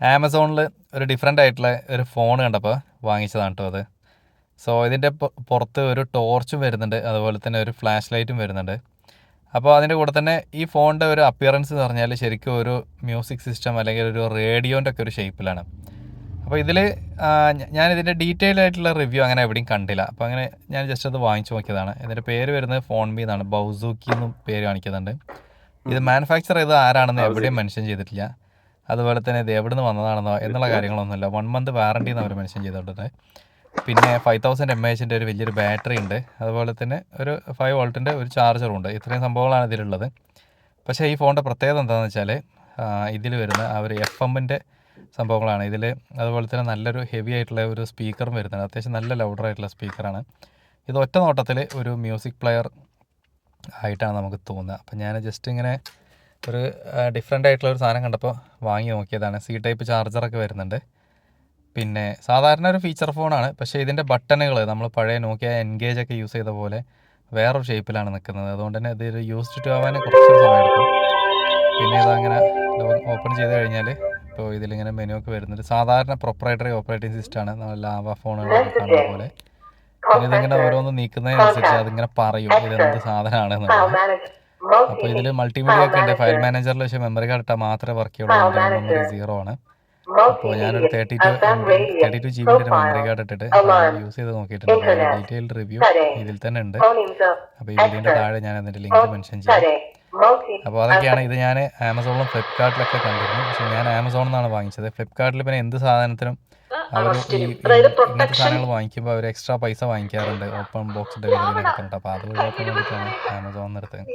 ആമസോണിൽ ഒരു ഡിഫറെന്റ് ആയിട്ടുള്ള ഒരു ഫോൺ കണ്ടപ്പോൾ വാങ്ങിച്ചതാണ് കേട്ടോ അത്. സോ ഇതിന്റെ പുറത്ത് ഒരു ടോർച്ചും വരുന്നുണ്ട്. അതുപോലെ തന്നെ ഒരു ഫ്ലാഷ് ലൈറ്റും വരുന്നുണ്ട്. അപ്പോൾ അതിന്റെ കൂടെ തന്നെ ഈ ഫോണിന്റെ ഒരു അപ്പിയറൻസ് എന്ന് പറഞ്ഞാൽ ശരിക്കും ഒരു മ്യൂസിക് സിസ്റ്റം അല്ലെങ്കിൽ ഒരു റേഡിയോന്റെ ഒക്കെ ഒരു ഷേപ്പിലാണ് അപ്പോൾ ഇതിൽ ഞാൻ ഇതിന്റെ ഡീറ്റെയിൽ ആയിട്ടുള്ള റിവ്യൂ അങ്ങനെ എവിടെയും കണ്ടില്ല. അപ്പോൾ അങ്ങനെ ഞാൻ ജസ്റ്റ് അത് വാങ്ങിച്ചു നോക്കിയതാണ്. ഇതിന്റെ പേര് വരുന്നത് ഫോൺ ബി എന്നാണ്. ബൗസൂക്കി എന്നും പേര് കാണിക്കുന്നുണ്ട്. ഇത് മാനുഫാക്ചർ ചെയ്തത് ആരാണെന്ന് എവിടെയും മെൻഷൻ ചെയ്തിട്ടില്ല. അതുപോലെ തന്നെ ഇത് എവിടെ നിന്ന് വന്നതാണെന്നോ എന്നുള്ള കാര്യങ്ങളൊന്നുമില്ല. വൺ മന്ത് വാറണ്ടി എന്ന് അവർ മെൻഷൻ ചെയ്തിട്ടുണ്ട് പിന്നെ ഫൈവ് തൗസൻഡ് എം എച്ചിന്റെ ഒരു വലിയൊരു ബാറ്ററി ഉണ്ട്. അതുപോലെ തന്നെ ഒരു ഫൈവ് വോൾട്ടിന്റെ ഒരു ചാർജറും ഉണ്ട്. ഇത്രയും സംഭവങ്ങളാണ് ഇതിലുള്ളത്. പക്ഷേ ഈ ഫോണിന്റെ പ്രത്യേകത എന്താണെന്ന് വെച്ചാൽ ഇതിൽ വരുന്ന ആ ഒരു എഫ് എമ്മിന്റെ സംഭവങ്ങളാണ്. ഇതിൽ അതുപോലെ തന്നെ നല്ലൊരു ഹെവി ആയിട്ടുള്ള ഒരു സ്പീക്കറും വരുന്നുണ്ട്. അത്യാവശ്യം നല്ല ലൗഡർ ആയിട്ടുള്ള സ്പീക്കറാണ് ഇത് ഒറ്റ നോട്ടത്തിൽ ഒരു മ്യൂസിക് പ്ലെയർ ആയിട്ടാണ് നമുക്ക് തോന്നുക. അപ്പം ഞാൻ ജസ്റ്റ് ഇങ്ങനെ ഒരു ഡിഫറെന്റ് ആയിട്ടുള്ള ഒരു സാധനം കണ്ടപ്പോൾ വാങ്ങി നോക്കിയതാണ്. സി ടൈപ്പ് ചാർജറൊക്കെ വരുന്നുണ്ട്. പിന്നെ സാധാരണ ഒരു ഫീച്ചർ ഫോണാണ് പക്ഷേ ഇതിന്റെ ബട്ടണുകൾ നമ്മൾ പഴയ നോക്കിയ എൻഗേജ് ഒക്കെ യൂസ് ചെയ്ത പോലെ വേറൊരു ഷേപ്പിലാണ് നിൽക്കുന്നത്. അതുകൊണ്ട് തന്നെ ഇത് യൂസ്ഡ് ടു ആവാൻ കുറച്ചൊരു സമയം എടുക്കും. പിന്നെ ഇതങ്ങനെ ഓപ്പൺ ചെയ്ത് കഴിഞ്ഞാൽ ഇപ്പോൾ ഇതിലിങ്ങനെ മെനു ഒക്കെ വരുന്നുണ്ട്. സാധാരണ പ്രൊപ്പറേറ്ററി ഓപ്പറേറ്റിംഗ് സിസ്റ്റമാണ് നമ്മൾ ലാവ ഫോണുകൾ കാണുന്ന പോലെ. പിന്നെ ഇതിങ്ങനെ ഓരോന്ന് നീക്കുന്നതിനനുസരിച്ച് അതിങ്ങനെ പറയും ഇതെന്ത് സാധനമാണ് എന്നുള്ളത് അപ്പോൾ ഇതിൽ മൾട്ടിമീഡിയ ഒക്കെ ഉണ്ട്. ഫയൽ മാനേജറിൽ പക്ഷേ മെമ്മറി കാർഡ് ഇട്ടാൽ മാത്രമേ വർക്ക് ചെയ്യുള്ളൂ. എന്റെ മെമ്മറി സീറോ ആണ്. അപ്പോൾ ഞാനൊരു thirty two thirty two G ബിന്റെ memory card ഇട്ടിട്ട് യൂസ് ചെയ്ത് നോക്കിയിട്ടുണ്ട്. ഡീറ്റെയിൽഡ് റിവ്യൂ ഇതിൽ തന്നെ ഉണ്ട്. അപ്പോൾ ഈ വീഡിയോന്റെ താഴെ ഞാൻ അതിന്റെ ലിങ്ക് മെൻഷൻ ചെയ്യാം. അപ്പോൾ അതൊക്കെയാണ് ഇത് ഞാൻ ആമസോണിലും ഫ്ലിപ്കാർട്ടിലൊക്കെ കണ്ടിരുന്നു. പക്ഷെ ഞാൻ ആമസോണിൽ നിന്നാണ് വാങ്ങിച്ചത്. ഫ്ലിപ്കാർട്ടിൽ പിന്നെ എന്ത് സാധനത്തിനും അവർ ഈ ഇങ്ങനത്തെ വാങ്ങിക്കുമ്പോൾ അവർ എക്സ്ട്രാ പൈസ വാങ്ങിക്കാറുണ്ട്. ഓപ്പൺ ബോക്സിന്റെ കാര്യങ്ങൾ ആമസോൺ നിർത്തുന്നത്